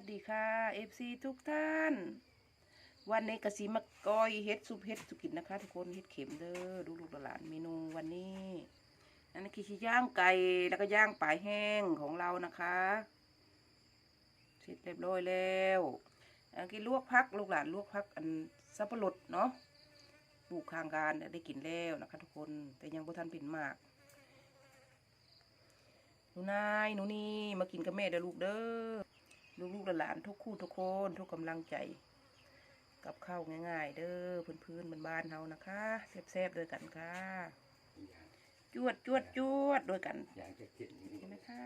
วัสดีค่ะ FC ทุกท่าน วันนี้กะสีมากอยเฮ็ดซุปเฮ็ดสุกินนะคะ ทุกคนเฮ็ดเข็มเด้อดูลูกหลานเมนูวันนี้อันนี้คือย่างไก่แล้วก็ย่างปลายแห้งของเรานะคะเสร็จเรียบร้อยแล้วอันนี้ลวกพักลูกหลานลวกพักอันสับปะรดเนาะปลูกข้างการได้กินแล้วนะคะ ทุกคนแต่ยังบ่ทันเป็นมากหนูนายหนูนี่มากินกับแม่เด้อลูกเด้อ ลูกๆหลานๆทุกคู่ทุกคนทุกกำลังใจ กับข้าวง่าย ๆ เด้อพื้นๆบ้านๆเฮานะคะแซ่บๆด้วยกันค่ะ จวดจวดจวดด้วยกันอยากจะกินเห็นไหมคะ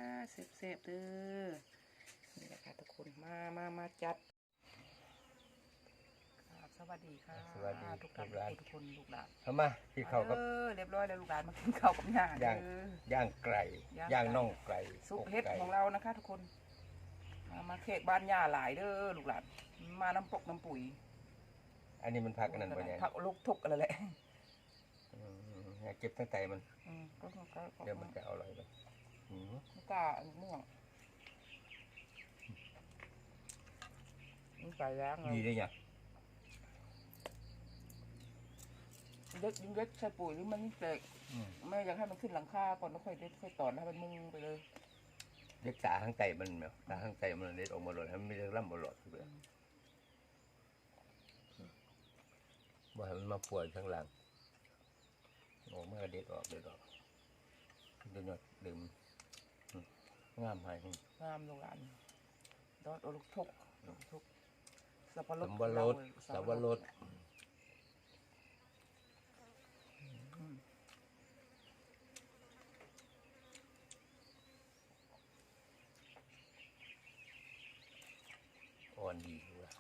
แซ่บๆเด้อนี่แหละค่ะทุกคนมามามาจัดครับสวัสดีค่ะสวัสดีทุกทุท่านกร้านทุกคนลูกหลานเข้ามาที่เขากับเออเรียบร้อยแล้วลูกหลานมากินข้าวกับย่าย่างเด้อย่างไก่ย่างย่างไก่น่องไก่ซุปอกเฮ็ดไก่ของเรานะคะ ทุกคน มามาเค้กบ้านย่าหลายเด้อลูกหลานมาน้ำปกน้ำปุ๋ย อันนี้มันพักอันนั้นปะเนี่ยผักลูกทุกอะไรแหละอืมอยากเก็บตั้งแต่มันอืมก็ก็ก็เดี๋ยวมันจะเอาอะไรไปอืมไม่กล้าอันม่วงมันใส่แรงเลยดีได้ยังเล็กยิ่งเล็กใส่ปุ๋ยหรือมันยิ่งแตกอืมแม่อยากให้มันขึ้นหลังคาก่อนแล้วค่อยเด็ดค่อยตอนให้มันมุงไปเลย เล็กสาข้างไก่มันแมวสาข้างไก่มันเล็ดออกมาหลดให้มันไม่ได้ร่ำมาหลดเลยว่าให้มันมาป่วยข้างหลังออกมาเด็ดออกเด็ดออกเดี๋ยวหน่อยดื่มอืมงามให้งามลูกหลานดอดเอาลูกทุกลูกทุกสับปะรดสับปะรดสับปะรด อืม อ่อนดีด้วย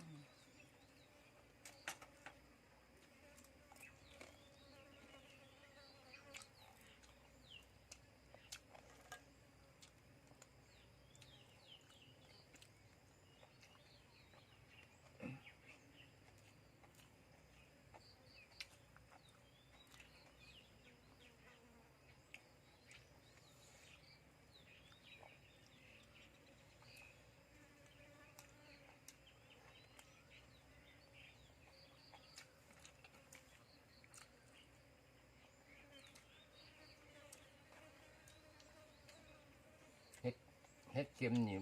เฮ็ ดเค็มนี่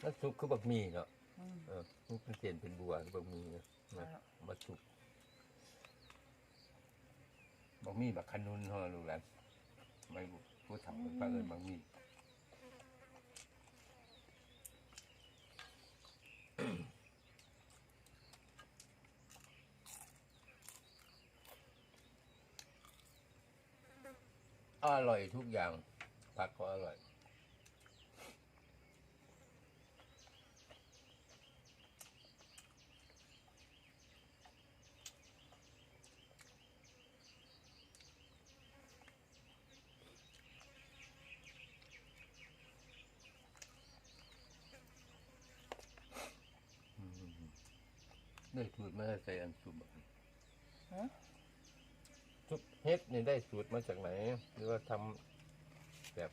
แล้วซุปคือบักหมี่เนาะอืม เออมันเป็นเส้นเป็นบัวคือบักหมี่เนาะครันะบมาซุปบักหมี่บักขนุนเฮาลูกหลานไม่รู้ผู้ทำเป็นปลาเอิญบักหมี่อร่อยทุกอย่าง ผักก็อร่อย ได้สูตรมาใส่อันซุปอะฮะ ซุปเฮ็ดนี่ได้สูตรมาจากไหน หรือว่าทำ แบบ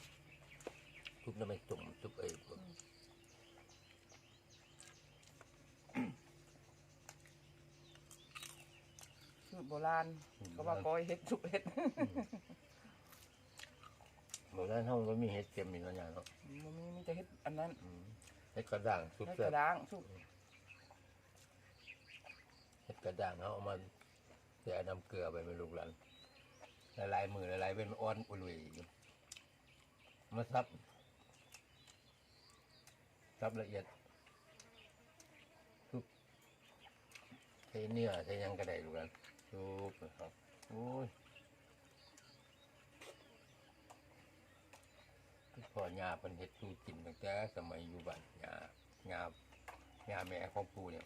ซุปน้ำไม่จุ่มซุปเอ้ยสูตรโบราณก็ว่ากอยเฮ็ดสุกเฮ็ดบอกด้านห้องก็มีเฮ็ดเค็มอีกแล้วอย่างเนาะมันมีมีแต่เฮ็ดอันนั้นอืมเฮ็ดกระด้างซุปเฮ็ดแซ่กบระด้างสุกเฮ็ดกระด้างเขาเอามาใส่น้ำเกลือไปเป็นลูกหลานละลายมือละลายเป็นอ่อนอุลุยอยู่ มาซับซับละเอียดซุปใช้เนื้อใช้ยังก็ได้ลูกหลานซุปนะครับโอ้ยคือพ่อยาเป็นเฮ็ดสู้กินตั้งแต่สมัยอยู่บ้านยายายาแม่ของปู่เนี่ย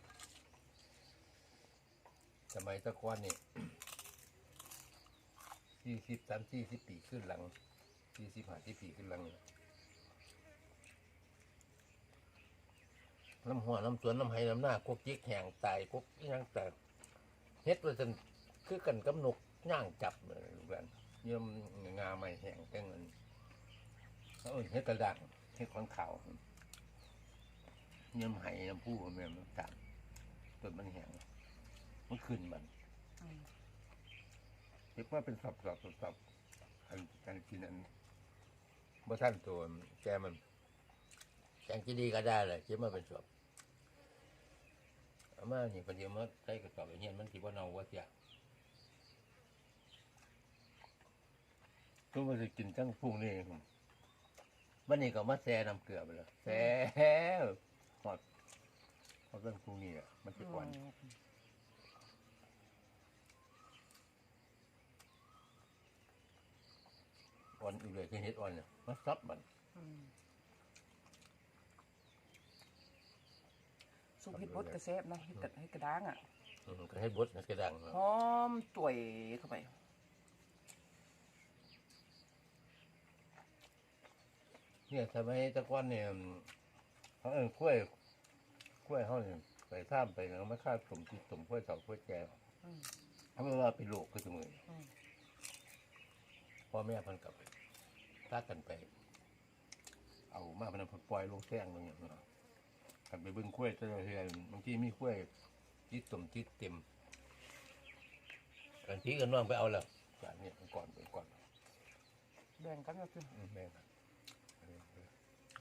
สมัยตะกอนนี่ยสี่สิบสามสี่สิบปีขึ้นหลัง สี่สิบห้าสิบปีขึ้นหลังเนี่ยน้ำหัวน้ำสวนน้ำไห้น้ำหน้ากกจิกแห้งตายกกอิหยังแต่เฮ็ดไว้จนคือกันกำนกย่างจับเลยลูกหลานเยี่ยมงาไม่แห้งแต่เงินเขาเอิ้นเฮ็ดกระดังเฮ็ดของขาวเยี่ยมไห้น้ำผู้แม่นมันต่างต้นมันแห้งมันขึ้นมันอืมเรียกว่าเป็นสับสับสับสับอันอันกินอัน เมื่อท่านตัวแกมันแกงที่ดีก็ได้เลยคิดว่าเป็นสับเอามานี่ปฏิมาใส่กระสอบอย่างเงี้ยมันคิดว่าเนาว่าเสียตัวมันจะกินทั้งพุ่งนี้วันนี้ก็มาแซ่น้ำเกลือไปเลยแซ่หอดหอดเรื่องพุ่งนี้อะมันจะก่อนอ่อนอยู่เลยคือเห็ดอ่อนเนี่ย มาซับมันอืมซุปเห็ดบดกระแซบนะเห็ดกระเห็ดกระด้างอะอืมก็ให้บดมันกระดังเนาะหอมจ่วยเข้าไปเนี่ยทำไมแตะก้อนเนี่ยเขาเอิ้นกล้วยกล้วยเขาเนี่ยไปท่ามไปแล้วไม่ค่าสมจิตสมกล้วยเสากล้วยแก่อืม เขาไม่ว่าเป็นโรคคือสมืออืมพ่อแม่เพันกลับไป พากันไป เอามาเป็นปล่อยลงแท่งตรงนี้เนาะกันไปเบิ้งกล้วยเจอเฮือนบางทีมีกล้วยจิตสมจิตเต็มกันพี่กันน้องไปเอาแล้วจากนี้ก่อนไปก่อนแบ่งกันก็คืออืมแม่น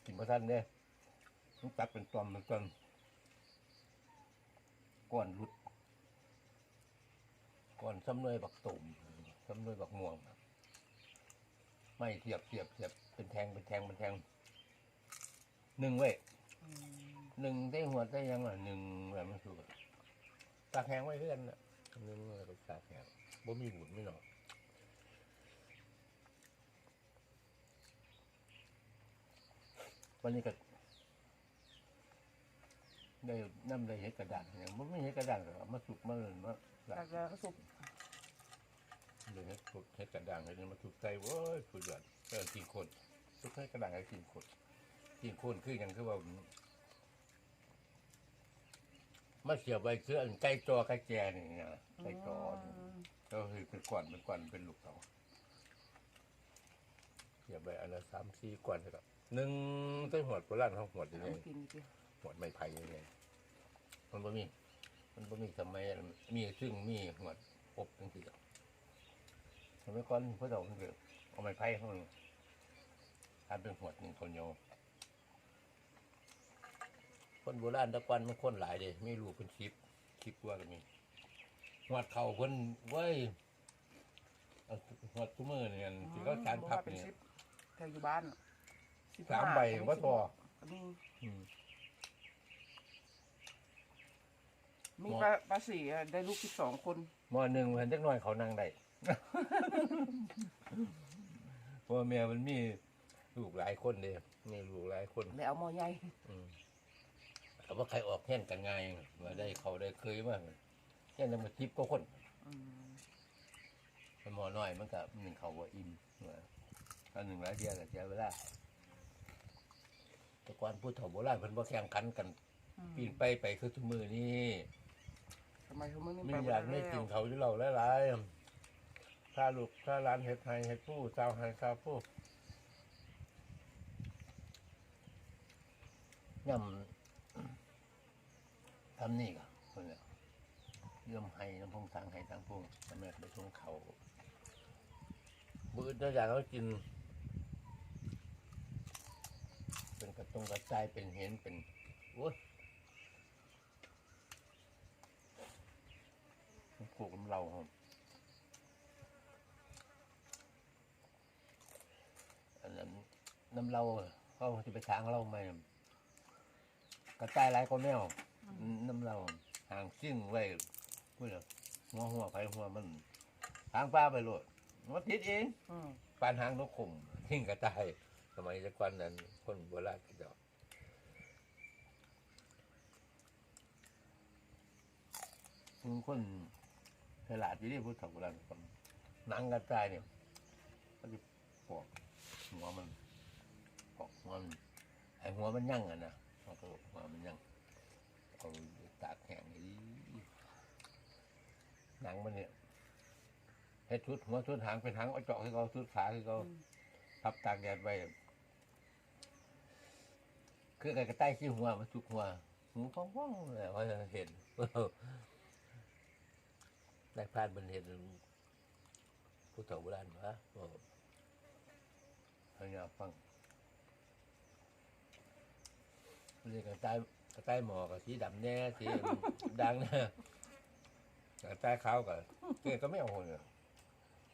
กินพระท่านเนี่ยต้องตัดเป็นตอมเป็นต้นก้อนรุดก้อนซ้ำเนยบักตุ่มซ้ำเนยบักม่วง ไม่เทียบเทียบเทียบเป็นแทงเป็นแทงเป็นแทงหนึ่งเว้ยอืมหนึ่งได้หัวได้ยังอะหนึ่งแบบมันสุกตากแห้งไว้เพื่อนน่ะหนึ่งอะไรก็ตากแห้งบ่มีบุญไม่หนอกวันนี้ก็ได้น้ำได้เห็ดกระดาษอย่างมันไม่เห็ดกระดาษหรอกเอามาสุกมาเลยมาหลัแล้วกก็ซุป เลยเห็ดสุกเห็ดกระดาษเลยมาสุกใจเว้ยสุดยอดเออกินคนสุกให้กระด่าษให้กินคนกินคนคือย่างคือว่ามาเสียบใบเสื้ออันใกล้จอใกล้แจนี่นะใกล้จอนี่ก็คือเป็นก่อนเป็นก่อนเป็นลูกเขาเสียบใบอันละสามสี่ก่อนนะครับหนึ่งใต้หัวโบราณเขาหัวยังไงเอากินดิหัวไม้ไผ่ยังไงมันบ่มี มันบ่มีสมัยอันมีซึ่งมีหัวอบจังซี่ครับ สมัยก่อนพระเจ้าเพิ่นก็เอาไม้ไผ่เขาทำเป็นหัวหนึ่งคนโยคนโบราณแตะกอนมันคนหลายเด้ไม่รู้เป็นคลิปคลิปว่ากันมีหัวเข่าเพิ่นเว้ยเอาหัวตุ้มือเนี่ยที่เขาการพับเป็นเนี่ยสิบแถวอยู่บ้านน่ะสิบสามห้ใบว่าพอก็มีอืมมีหมอปลาปลาสีอะได้ลูกสิบสองคนหมอหนึ่งเห็นจักหน่อยเขานั่งได้เพราะว่าแม่มันมีลูกหลายคนเด้มีลูกหลายคนเลยเอาหม้อใหญ่อืมแต่ว่าใครออกแห่นกันง่ายมาได้เขาได้เคยมากแค่นั้นมาจิบก็คนอืมมันหมอน้อยมันกับหนึ่งเขาว่าอิ่มว่าถ้าหนึ่งหลายเดียวแต่เจ้าเวลาแต่ก่อนพูดเถ่าโบราณเพิ่นบ่แข่งขันกันปีนไปไปคือทุกมือนี่ทำไมเขาไม่มีไปอยากไม่กินเขาที่เราหลายๆ ถ้าลูกถ้าร้านเห็ดไทยเห็ดผู้ซาวไฮซาวผู้ย่ำทำนี่ก็คนเนี่ยเยื่อมไห้น้ำพงทางไห้ทางพงทำแม่ไปทงเขาบืนถ้าอยากเขากิน เป็นกระตรงกระจายเป็นเห็นเป็นโอ้ยผูกน้ำเราครับอันนั้น น้ำเราเขาจะไปทางเราไหมกระจายหลายคนแนวน้ำเราห่างซิ่งไว้พูดเลยหัวหัวไปหัวมันทางป้าไปโลดมันติดเองอืมปานหางนกขุมทิ้งกระจายสมัยจะกวันนั้น คนโบราณก็จะซึ่งคนฉลาดที่นี่พูดถึงโบราณคนหนังกระจายเนี่ยก็จะปอกหัวมันป อกหัวมันไอหัวมันยั่งอะนะมันก็หัวมันยั่งเอาตากแห้งให้ดีหนังมันเนี่ยให้ชุดหัวชุดหางเป็นหางเอาเจาะให้เขาชุดขาให้เขาอืมพับตากแดดไว้คือไก่กระต่ายขี้หัวมันสุกหัวหูฟ้องฟ้องๆเลยว่าจะเห็นได้พลาดบนเห็นผู้เฒ่าโบราณวะบอกพยายามฟัง เรียกกระต่ายกระต่ายหมอกับสีดำแน่สีดังแน่กระต่ายขาวกับเกก็ไม่เอาเลย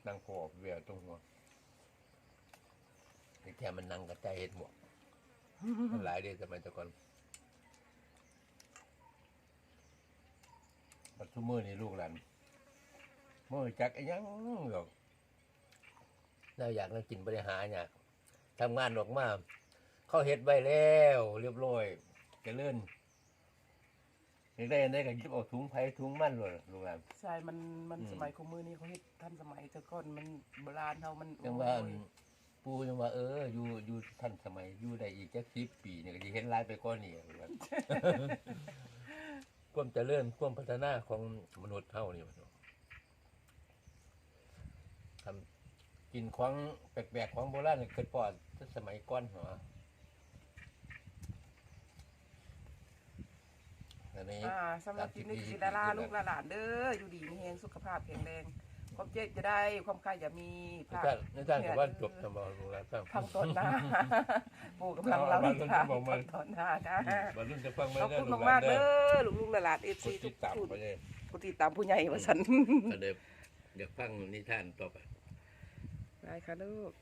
นั่งโผล่เวียตรงหัวไอ้แค่มันนั่งกระต่ายเห็ดหมวกมันหลายเดือนสมัยตะก่อนปัจจุบันนี่ลูกหลานเมื่อจักไอ้ยังหรอกเราอยากนั่งกินบริหารเนี่ยทำงานออกมา เขาเฮ็ดไว้แล้ว เรียบร้อยเจะเลื่อนอยากได้อันใดก็หยิบเอาถุงไผ่ถุงมันเลยลูกหลาน ใช่มันมันอืม สมัยของมือนี่เขาเฮ็ดทันสมัยแต่ก่อนมันโบราณเฮามันยังว่าโอ้ยปูยังว่าเอออยู่อยู่ทันสมัยอยู่ได้อีกจักสิบปีเนี่ยก็จะเห็นหลายไปก้อนนี่ลูกหลาน ความเจริญความพัฒนาของมนุษย์เท่านี่มันทำกินของแปลกๆของโบราณนี่เคยปอดตั้งสมัยก่อนเหรอ อันนี้อ่าสำหรับคลิปนี้คือดาราลูกหลานเด้ออยู่ดีมีแฮงสุขภาพแข็งแรงความเจ็บจะได้ความคายอย่ามีในภาพท่านในท่านกับว่าจบสมองโบราณตั้งพังต้นหน้าปู่กำลังเล่าอีกค่ะพังต้นหน้าจ้าบรรลุจะฟังไม่ขอบได้คุณลูกหมาลากนๆเด้เด้ออลูกๆหลานเอฟกซีดทุติกดตามทุกไปเลยกดติดตามผู้ใหญ่ว่าฉันก็เดี๋ยวเดี๋ยวฟังนิทานต่อไปได้ค่ะลูก